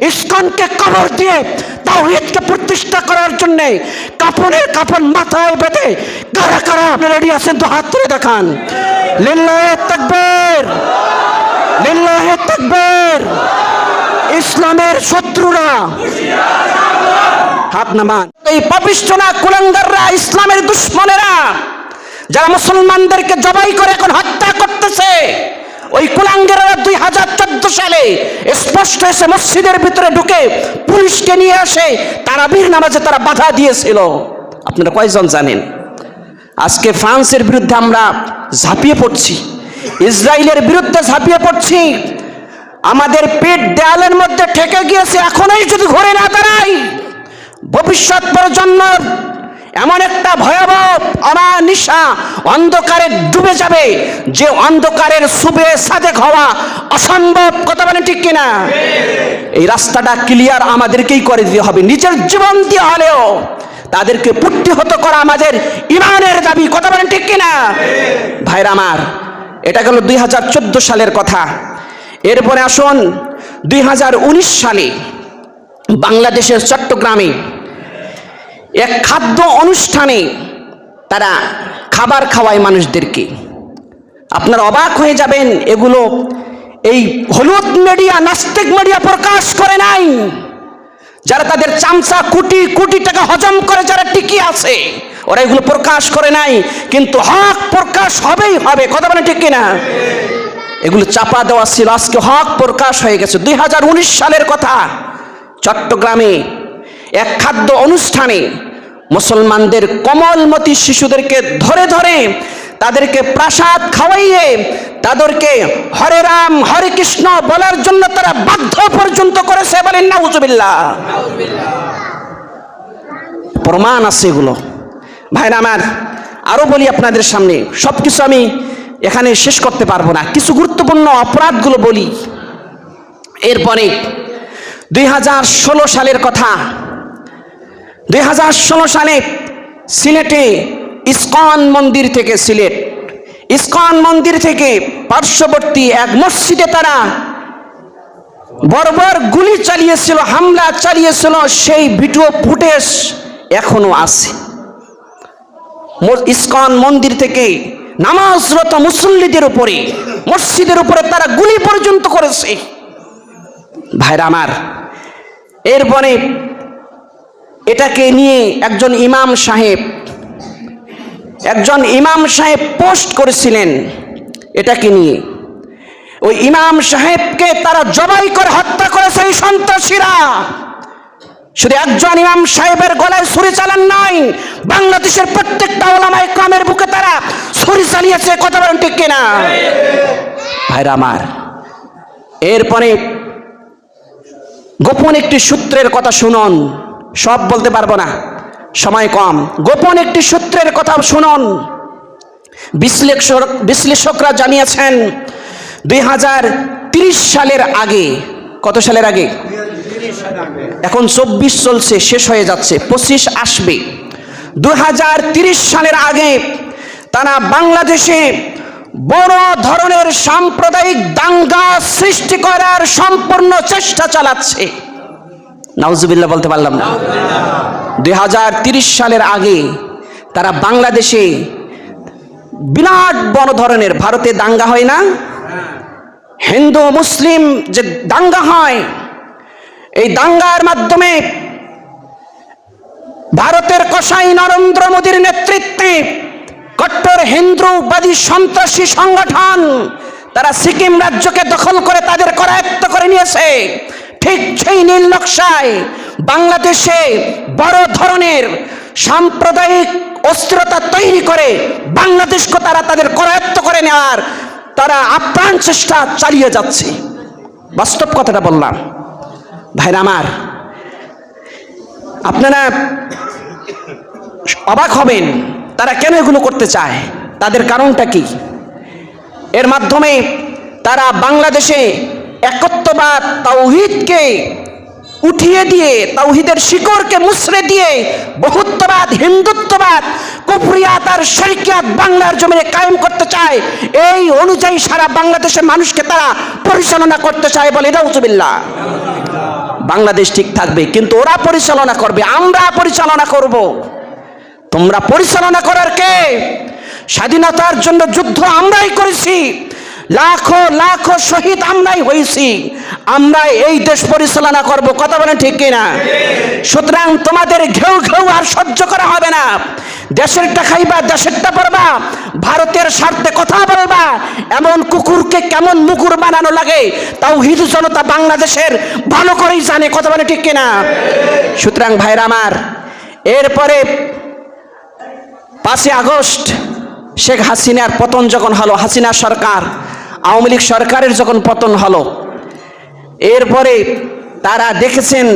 ইস্কনকে কবর দিয়ে তাওহিদকে প্রতিষ্ঠা করার জন্য কাপড়ের কাপড় মাথায় বেঁধে কারা কারা আপনারা রেডি আছেন? তো হাত তুলে দেখান। লিল্লাহে তাকবীর। লিল্লাহে তাকবীর। ইসলামের শত্রুরা। হাত নামান। এই পাপিষ্টনা কুলাঙ্গাররা, ইসলামের দুশ্মনেরা, যারা মুসলমানদেরকে জবাই করে এখন হত্যা করতেছে ওই কুলাঙ্গেরা দুই হাজার চোদ্দ সালে স্পষ্ট এসে মসজিদের ভিতরে ঢুকে পুলিশকে নিয়ে আসে তারাবির নামাজে তারা বাধা দিয়েছিল। আপনারা কয়জন জানেন? আজকে ফ্রান্সের বিরুদ্ধে আমরা ঝাঁপিয়ে পড়ছি, ইসরায়েলের বিরুদ্ধে ঝাঁপিয়ে পড়ছি, আমাদের পেট দেয়ালের মধ্যে ঠেকে গিয়েছে, এখনই যদি ঘুরে না দাঁড়াই, ভবিষ্যৎ প্রজন্মর এমন একটা ভয়াবহ অমানিসা অন্ধকারে ডুবে যাবে যে অন্ধকারের সুবে সাদেক হওয়া অসম্ভব কথা বলেন ঠিক কিনা? এই রাস্তাটা ক্লিয়ার আমাদেরকেই করে দিতে হবে। নিজের জীবন দিয়ে হলেও তাদেরকে পুট্টিহত করা আমাদের ইমানের দাবি, কথা বলেন ঠিক কিনা? ভাইরা আমার, এটা গেল দুই হাজার চোদ্দ সালের কথা। এরপরে আসুন দুই হাজার উনিশ সালে বাংলাদেশের চট্টগ্রামে এক খাদ্য অনুষ্ঠানে তারা খাবার খাওয়ায় মানুষদেরকে। আপনারা অবাক হয়ে যাবেন, এগুলো এই হলুদ মিডিয়া, নাস্তিক মিডিয়া প্রকাশ করে নাই। যারা তাদের চামচা, কোটি কোটি টাকা হজম করে, যারা টিকে আছে, ওরা এগুলো প্রকাশ করে নাই। কিন্তু হক প্রকাশ হবেই হবে, কথা বলে ঠিক কিনা? এগুলো চাপা দেওয়া ছিল, আজকে হক প্রকাশ হয়ে গেছে। দুই হাজার উনিশ সালের কথা, চট্টগ্রামে এক খাদ্য অনুষ্ঠানে মুসলমানদের কমলমতি শিশুদেরকে ধরে ধরে তাদেরকে প্রাসাদ খাওয়াইয়ে তাদেরকে হরে রাম, হরে কৃষ্ণ বলার জন্য তারা বাধ্য পর্যন্ত করেছে বলেন না উজুবিল্লা প্রমাণ আছে এগুলো। ভাইরা আমার, আরও বলি আপনাদের সামনে সব কিছু আমি এখানে শেষ করতে পারব না। কিছু গুরুত্বপূর্ণ অপরাধগুলো বলি। এরপরে দুই হাজার ষোলো সালের কথা দুই হাজার ষোলো সালে সিলেটে ইস্কন মন্দির থেকে সিলেট। ইস্কন মন্দির থেকে পার্শ্ববর্তী এক মসজিদে তারা বর্বর গুলি চালিয়েছিল, হামলা চালিয়েছিল, সেই ভিডিও ফুটেজ এখনও আছে। ইস্কন মন্দির থেকে নামাজরত মুসল্লিদের উপরে, মসজিদের উপরে তারা গুলি পর্যন্ত করেছে। ভাইরা আমার, এরপরে এটাকে নিয়ে একজন ইমাম সাহেব, একজন ইমাম সাহেব পোস্ট করেছিলেন এটাকে নিয়ে। ওই ইমাম সাহেবকে তারা জবাই করে হত্যা করেছে এই সন্ত্রাসীরা। শুধু একজন ইমাম সাহেবের গলায় ছুরি চালান নাই, বাংলাদেশের প্রত্যেকটা ওলামায় কামের বুকে তারা ছুরি চালিয়েছে, কথা বলেন ঠিক কিনা? ভাইরা আমার, এরপরে গোপন একটি সূত্রের কথা শুনুন। সব বলতে পারব না। সময় কম। গোপন একটি সূত্রের কথা শুনুন। বিশ্লেষক, বিশ্লেষকরা জানিয়েছেন, দুই সালের আগে, কত সালের আগে? এখন চব্বিশ চলছে, শেষ হয়ে যাচ্ছে, পঁচিশ আসবে। দু সালের আগে তারা বাংলাদেশে বড় ধরনের সাম্প্রদায়িক দাঙ্গা সৃষ্টি করার সম্পূর্ণ চেষ্টা চালাচ্ছে। নাউজুবিল্লাহ বলতে পারলাম না। দুই সালের আগে তারা বাংলাদেশে বিরাট বড় ধরনের ভারতে দাঙ্গা হয় না? হিন্দু, মুসলিম যে দাঙ্গা হয়, এই দাঙ্গার মাধ্যমে ভারতের কসাই নরেন্দ্র মোদীর নেতৃত্বে কট্টর হিন্দুবাদী সন্ত্রাসী সংগঠন তারা সিকিম রাজ্যকে দখল করে তাদের করায়ত্ত করে নিয়েছে। ঠিক সেই নীল নকশায় বাংলাদেশে বড় ধরনের সাম্প্রদায়িক অস্থিরতা তৈরি করে বাংলাদেশকে তারা তাদের করায়ত্ত করে নেওয়ার তারা আপ্রাণ চেষ্টা চালিয়ে যাচ্ছে। বাস্তব কথাটা বললাম। ভাইরা আমার, আপনারা অবাক হবেন তারা কেন এগুলো করতে চায়? তাদের কারণটা কি? এর মাধ্যমে তারা বাংলাদেশে একত্ববাদ তাওহিদকে উঠিয়ে দিয়ে, তাওহিদের শিকড়কে মুছড়ে দিয়ে, বহুত্ববাদ, হিন্দুত্ববাদ কুফরিয়াত আর শরিকিয়াত বাংলার জমিনে কায়েম করতে চায়। এই অনুযায়ী সারা বাংলাদেশের মানুষকে তারা পরিচালনা করতে চায় বলে নজুবিল্লাহ বাংলাদেশ ঠিক থাকবে, কিন্তু ওরা পরিচালনা করবে, আমরা পরিচালনা করব। তোমরা পরিচালনা করার কে? স্বাধীনতার জন্য যুদ্ধ আমরাই করেছি। লাখো লাখো শহীদ আমরাই হয়েছি। আমরা এই দেশ পরিচালনা করব। কথা বলেন ঠিক কিনা? সুতরাং তোমাদের ঘেউ ঘেউ আর সহ্য করা হবে না। দেশেরটা খাইবা দেশেরটা পড়বা ভারতের স্বার্থে কথা বলবা। এমন কুকুরকে কেমন মুকুর বানানো লাগে, তাও হিন্দু জনতা বাংলাদেশের ভালো করেই জানে। কথা বলে ঠিক কিনা? সুতরাং ভাইরা আমার, এরপরে পাঁচই আগস্ট শেখ হাসিনার পতন যখন হলো হাসিনা সরকার আওয়ামী লীগ সরকারের যখন পতন হলো, এরপরে তারা দেখেছেন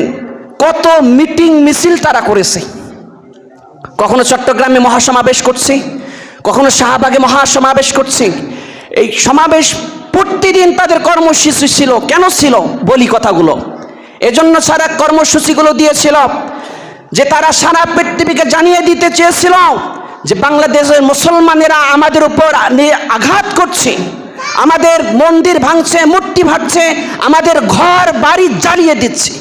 কত মিটিং মিছিল তারা করেছে। কখনো চট্টগ্রামে মহাসমাবেশ করছে, কখনো শাহবাগে মহাসমাবেশ করছে। এই সমাবেশ প্রতিদিন তাদের কর্মসূচি ছিল, কেন ছিল বলি কথাগুলো। এজন্য সারা কর্মসূচিগুলো দিয়েছিল যে তারা সারা পৃথিবীকে জানিয়ে দিতে চেয়েছিল যে বাংলাদেশের মুসলমানেরা আমাদের উপর আঘাত করছে। আমাদের মন্দির ভাঙছে, মূর্তি ভাঙছে, আমাদের ঘর, বাড়ি জ্বালিয়ে দিচ্ছে।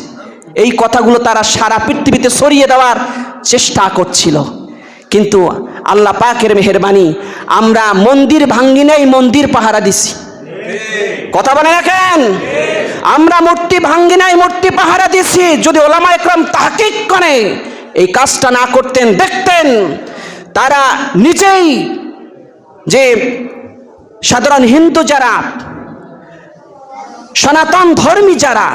এই কথাগুলো তারা সারা পৃথিবীতে সরিয়ে দেওয়ার চেষ্টা করছিল। কিন্তু আল্লাহ পাকের মেহরবানি, আমরা মন্দির ভাঙ্গি নেই মন্দির পাহারা দিছি। কথা বলে রাখেন? আমরা মূর্তি ভাঙ্গি নাই মূর্তি পাহারা দিছি, যদি ওলামা একরম তাহকিক করে, এই কাজটা না করতেন, দেখতেন, তারা নিজেই যে সাধারণ হিন্দু যারা, সনাতন ধর্মী যারা,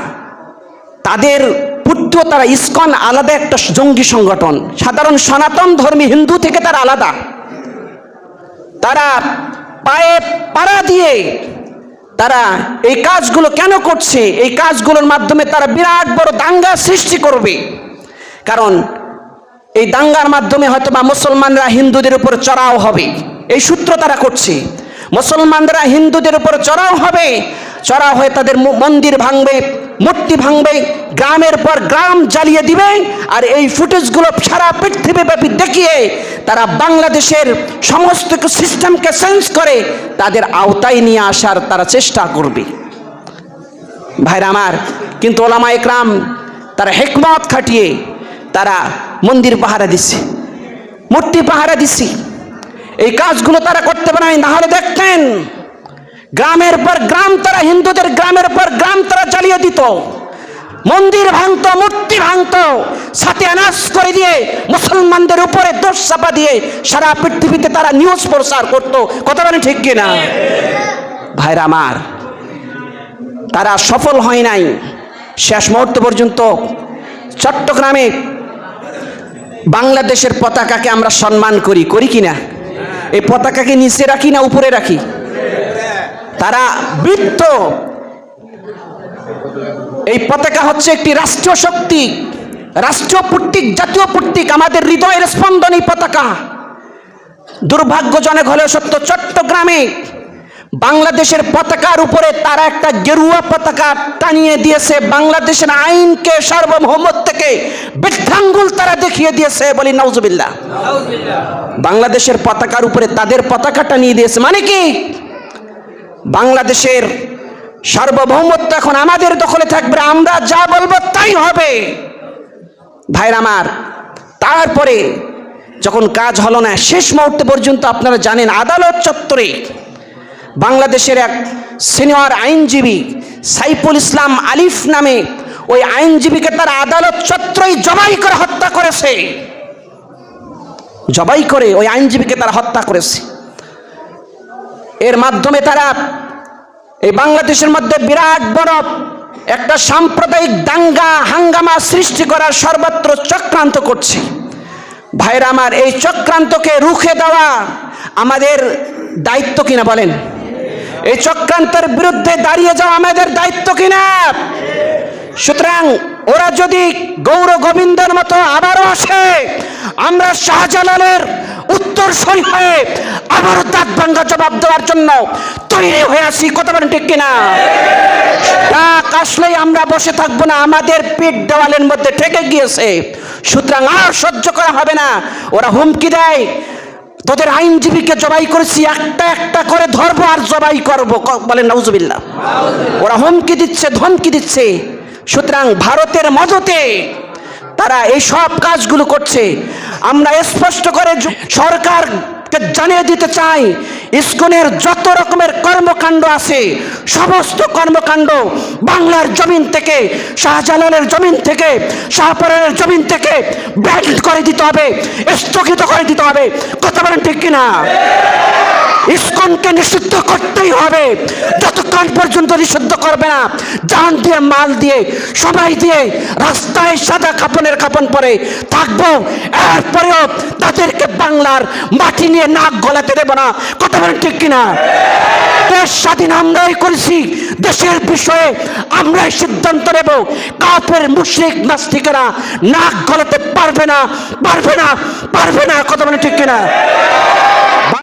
তাদের পুত্র তারা ইস্কন আলাদা একটা জঙ্গি সংগঠন। সাধারণ সনাতন ধর্মী হিন্দু থেকে তারা আলাদা। তারা পায়ে পাড়া দিয়ে তারা এই কাজগুলো কেন করছে? এই কাজগুলোর মাধ্যমে তারা বিরাট বড় দাঙ্গা সৃষ্টি করবে। কারণ এই দাঙ্গার মাধ্যমে হয়তো বা মুসলমানরা হিন্দুদের উপর চড়াও হবে। এই সূত্র তারা করছে। মুসলমানরা হিন্দুদের উপর চড়াও হবে। চড়া হয়ে তাদের মন্দির ভাঙবে, মূর্তি ভাঙবে, গ্রামের পর গ্রাম জ্বালিয়ে দিবে, আর এই ফুটেজগুলো সারা পৃথিবীব্যাপী দেখিয়ে তারা বাংলাদেশের সমস্ত সিস্টেমকে চেঞ্জ করে তাদের আওতায় নিয়ে আসার তারা চেষ্টা করবে। ভাইরা আমার, কিন্তু ওলামা একরাম, তারা হেকমত খাটিয়ে তারা মন্দির পাহারা দিচ্ছে মূর্তি পাহারা দিচ্ছে এই কাজগুলো তারা করতে পারে না হলে দেখতেন, গ্রামের পর গ্রাম তারা, হিন্দুদের গ্রামের পর গ্রাম তারা চালিয়ে দিত। মন্দির ভাঙতো, মূর্তি ভাঙত, সাথে আনাস করে দিয়ে মুসলমানদের উপরে দোষ চাপা দিয়ে সারা পৃথিবীতে তারা নিউজ প্রচার করতো। কথা বলেন ঠিক কিনা? ভাইরা আমার, তারা সফল হয় নাই। শেষ মুহূর্ত পর্যন্ত চট্টগ্রামে বাংলাদেশের পতাকাকে আমরা সম্মান করি করি কি না এই পতাকাকে নিচে রাখি না উপরে রাখি? তারা বৃত্ত। এই পতাকা হচ্ছে একটি রাষ্ট্র শক্তি রাষ্ট্র প্রতীক, জাতীয় প্রতীক। আমাদের হৃদয়ের স্পন্দন এই পতাকা। দুর্ভাগ্যজনক হলেও সত্য, চট্টগ্রামে বাংলাদেশের পতাকার উপরে তারা একটা গেরুয়া পতাকা টানিয়ে দিয়েছে। বাংলাদেশের আইনকে সার্বভৌমত থেকে বৃদ্ধাঙ্গুল তারা দেখিয়ে দিয়েছে বলি নওজুবিল্লাহ বাংলাদেশের পতাকার উপরে তাদের পতাকা টানিয়ে দিয়েছে মানে কি? বাংলাদেশের সার্বভৌমত্ব এখন আমাদের দখলে থাকবে, আমরা যা বলব তাই হবে। ভাইরা আমার, তারপরে যখন কাজ হলো না, শেষ মুহূর্তে পর্যন্ত আপনারা জানেন আদালত চত্বরে বাংলাদেশের এক সিনিয়র আইনজীবী সাইফুল ইসলাম আলিফ নামে ওই আইনজীবীকে তার আদালত চত্রই জবাই করে হত্যা করেছে। জবাই করে ওই আইনজীবীকে তারা হত্যা করেছে। এর মাধ্যমে তারা এই বাংলাদেশের মধ্যে বিরাট বড় একটা সাম্প্রদায়িক দাঙ্গা, হাঙ্গামা সৃষ্টি করার সর্বত্র চক্রান্ত করছে। ভাইরা আমার, এই চক্রান্তকে রুখে দেওয়া আমাদের দায়িত্ব কিনা বলেন? এই চক্রান্তের বিরুদ্ধে দাঁড়িয়ে যাওয়া আমাদের দায়িত্ব কিনা? সুতরাং ওরা যদি গৌর গোবিন্দের মতো আবারও আসে, আমরা শাহজালালের উত্তর সই হয়ে আবারও দাঁত ভাঙ্গা জবাব দেওয়ার জন্য তৈরি হয়ে আসি। কথা বলেন ঠিক কিনা? ডাক আসলেই আমরা বসে থাকব না, আমাদের পিঠ দেওয়ালের মধ্যে ঠেকে গিয়েছে। সুতরাং আর সহ্য করা হবে না। ওরা হুমকি দেয়। তোদের আইনজীবীকে জবাই করেছি, একটা একটা করে ধরবো আর জবাই করব। বলেন, নাউজুবিল্লাহ। ওরা হুমকি দিচ্ছে, ধমকি দিচ্ছে। সুতরাং ভারতের মদতে তারা এই সব কাজগুলো করছে। আমরা স্পষ্ট করে সরকারকে জানিয়ে দিতে চাই ইসকনের যত রকমের কর্মকাণ্ড আছে, সমস্ত কর্মকাণ্ড বাংলার জমিন থেকে, শাহজালালের জমিন থেকে, শাহপরানের জমিন থেকে ব্যান্ড করে দিতে হবে, স্থগিত করে দিতে হবে। কথা বলেন ঠিক কিনা? ইসকনকে নিষিদ্ধ করতেই হবে। যতক্ষণ পর্যন্ত নিষিদ্ধ করবে না, জান দিয়ে, মাল দিয়ে, সবাই দিয়ে রাস্তায় সাদা কাপনের কাপন পরে থাকব। এরপরেও তাদেরকে বাংলার মাটি নিয়ে নাক গলাতে দেব না। কথা বলেন ঠিক কিনা? দেশ স্বাধীন আমরাই করেছি। দেশের বিষয়ে আমরাই সিদ্ধান্ত নেব। কাপের মুশ্রিক, নাস্তিকেরা নাক গলাতে পারবে না পারবে না পারবে না। কথা বলেন ঠিক কিনা?